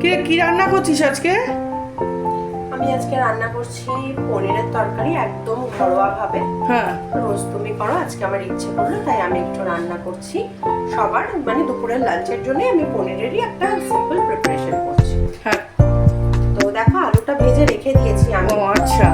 কে কি রান্না করছিস আজকে? আমি আজকে রান্না করছি পনিরের তরকারি একদম ঘরোয়া ভাবে হ্যাঁ। রোজ তুমি করো আজকে আমার ইচ্ছে করল তাই আমি একটু রান্না করছি। সবার মানে দুপুরের লাঞ্চের জন্য আমি পনিরেরই একটা সিম্পল প্রিপারেশন করছি। হ্যাঁ। তো দেখো আলুটা ভেজে রেখে দিয়েছি আমি। ও আচ্ছা।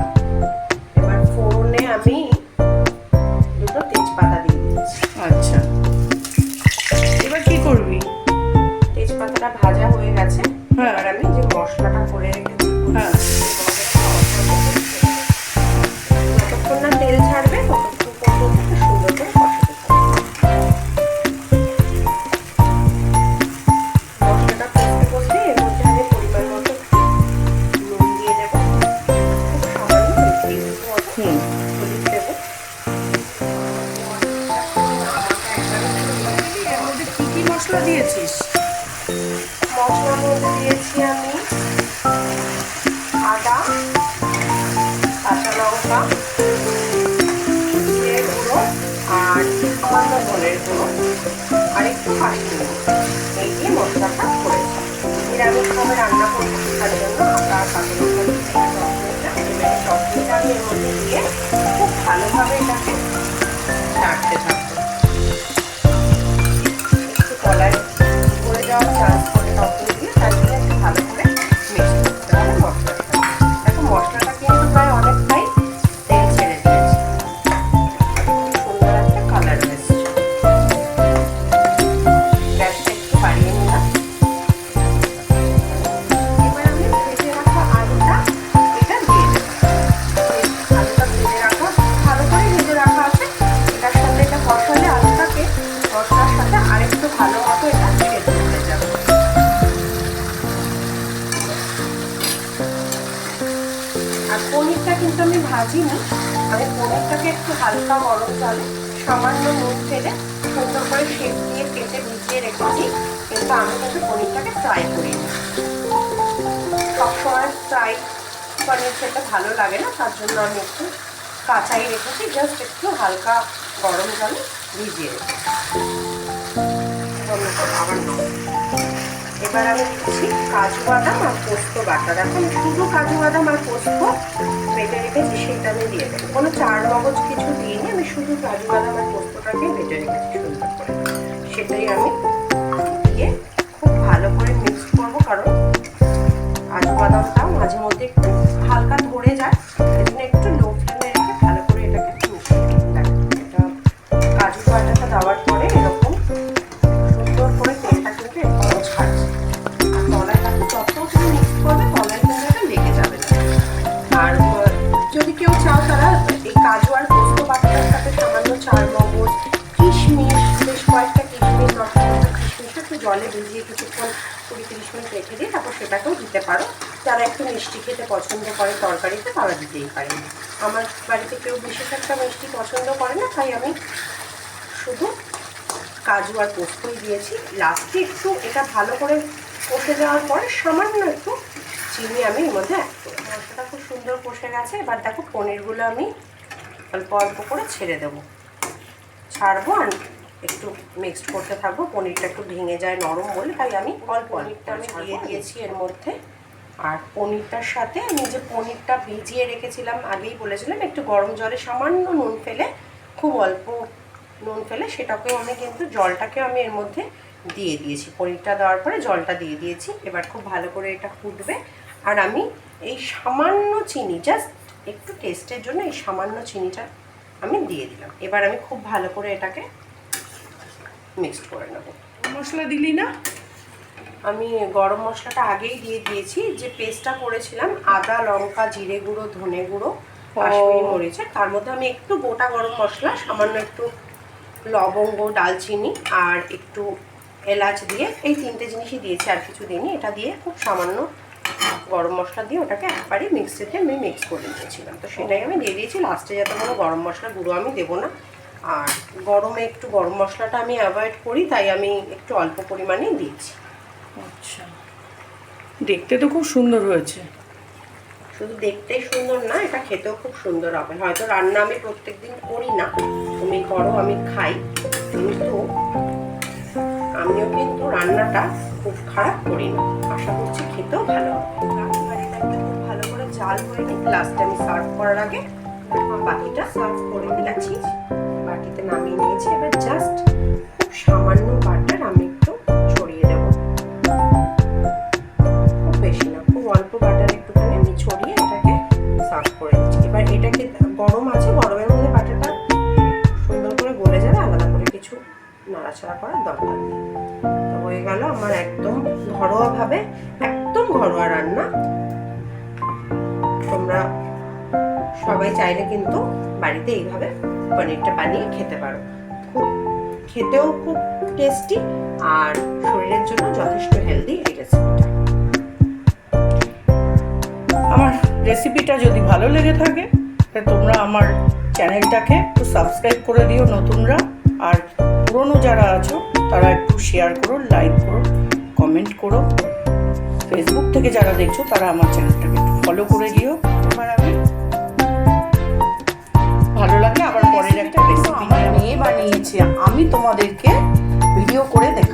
মশলা দিয়েছিস? মশলার মধ্যে দিয়েছি আমি আদা, কাঁচা লঙ্কা গুঁড়ো আর সামান্য গুঁড়ো। আর একটু এই দিয়ে মশলাটা করেছি। রান্না তার জন্য আদা কাঁচা লঙ্কা আমি এর মধ্যে দিয়ে খুব ভালোভাবে এটাকে নাড়তে থাকব। পনিরটা কিন্তু আমি ভাজি না আমি পনিরটাকে একটু হালকা গরম জলে সামান্য মুখ ফেলে সুন্দর করে শেপ দিয়ে কেটে ভিজিয়ে রেখেছি। কিন্তু আমি কিন্তু পনিরটাকে ফ্রাই করিনি। সবসময় ফ্রাই পনির খেতে ভালো লাগে না, তার জন্য আমি একটু কাঁচাই রেখেছি জাস্ট একটু হালকা গরম জলে ভিজিয়ে রেখেছি। আবার। এবার আমি দিচ্ছি কাজু বাদাম আর পোস্ত বাটা। দেখুন, শুধু কাজু বাদাম আর পোস্ত বেটে রেখেছি, সেটা আমি দিয়ে দেবো। কোনো চার মগজ কিছু দিইনি, আমি শুধু কাজু বাদাম আর পোস্তটাকে বেটে রেখেছি সুন্দর করে। সেটাই আমি জলে ভিজিয়ে কিছুক্ষণ কুড়ি তিরিশ মিনিট রেখে দিয়ে তারপর সেটাকেও দিতে পারো। যারা একটু মিষ্টি খেতে পছন্দ করে তরকারিতে, তারা দিতেই পারেন আমার বাড়িতে কেউ বিশেষ একটা মিষ্টি পছন্দ করে না, তাই আমি শুধু কাজু আর পোস্তই দিয়েছি। লাস্টে একটু এটা ভালো করে কষে দেওয়ার পরে সামান্য একটু চিনি আমি এর মধ্যে মশলাটা খুব সুন্দর কষে গেছে, এবার দেখো পনিরগুলো আমি অল্প অল্প করে ছেড়ে দেবো। ছাড়বো আর একটু মিক্সড করতে থাকব। পনিরটা একটু ভেঙে যায় নরম বলে তাই আমি অল্প পনিরটা আমি দিয়ে দিয়েছি এর মধ্যে। আর পনিরটার সাথে আমি যে পনিরটা ভিজিয়ে রেখেছিলাম আগেই বলেছিলাম একটু গরম জলে সামান্য নুন ফেলে খুব অল্প নুন ফেলে সেটাকেও আমি কিন্তু জলটাকে আমি এর মধ্যে দিয়ে দিয়েছি। পনিরটা দেওয়ার পরে জলটা দিয়ে দিয়েছি এবার খুব ভালো করে এটা ফুটবে। আর আমি এই সামান্য চিনি জাস্ট একটু টেস্টের জন্য এই সামান্য চিনিটা আমি দিয়ে দিলাম। এবার আমি খুব ভালো করে এটাকে মিক্সড করে নেব। মশলা দিলি না? আমি গরম মশলাটা আগেই দিয়ে দিয়েছি যে পেস্টটা করেছিলাম আদা লঙ্কা জিরে গুঁড়ো ধনে গুঁড়ো কাশ্মীরি মরিচের তার মধ্যে আমি একটু গোটা গরম মশলা সামান্য একটু লবঙ্গ ডালচিনি আর একটু এলাচ দিয়ে এই তিনটে জিনিসই দিয়েছি আর কিছু দিইনি। এটা দিয়ে খুব সামান্য গরম মশলা দিয়ে ওটাকে একবারে মিক্সিতে আমি মিক্স করে নিয়েছিলাম। তো সেটাই আমি দিয়ে দিয়েছি। লাস্টে যাতে কোনো গরম মশলা গুঁড়ো আমি দেবো না। আর গরমে একটু গরম মশলাটা আমি অ্যাভয়েড করি তাই আমি একটু অল্প পরিমাণেই দিয়েছি আচ্ছা। দেখতে তো খুব সুন্দর হয়েছে। শুধু দেখতেই সুন্দর না এটা খেতেও খুব সুন্দর হবে। হয়তো রান্না আমি প্রত্যেকদিন করি না তুমি করো আমি খাই। কিন্তু আমিও কিন্তু রান্নাটা খুব খারাপ করি না। আশা করছি খেতেও ভালো হবে। ভালো করে জাল করে নিই লাস্টে আমি সার্ভ করার আগে বাকিটা সার্ভ করে দিয়েছি বাটিতে নামিয়ে নিয়েছি। এবার জাস্ট খুব সামান্য বাটার আমি একটু ছড়িয়ে দেবো। খুব বেশি না, খুব অল্প বাটার একটুখানি আমি ছড়িয়ে এটাকে সার্ভ করে দিচ্ছি। এবার এটাকে গরম আছে, গরমের মধ্যে বাটারটা সুন্দর করে গলে যাবে, আলাদা করে কিছু নাড়াচাড়া করার দরকার নেই। তো হয়ে গেল আমার একদম ঘরোয়াভাবে, একদম ঘরোয়া রান্না। তোমরা সবাই চাইলে কিন্তু বাড়িতে এইভাবে পনিরটা বানিয়ে খেতে পারো। খুব খেতেও খুব টেস্টি আর শরীরের জন্য যথেষ্ট হেলদি এই রেসিপিটা আমার রেসিপিটা যদি ভালো লেগে থাকে তোমরা আমার চ্যানেলটাকে একটু সাবস্ক্রাইব করে দিও নতুনরা। আর পুরনো যারা আছো, তারা একটু শেয়ার করো লাইক করো কমেন্ট করো। ফেসবুক থেকে যারা দেখছ, তারা আমার চ্যানেলটাকে একটু ফলো করে দিও। এবার আমি পরের একটা রেসিপি আমি বানিয়েছি আমি তোমাদেরকে ভিডিও করে দেখ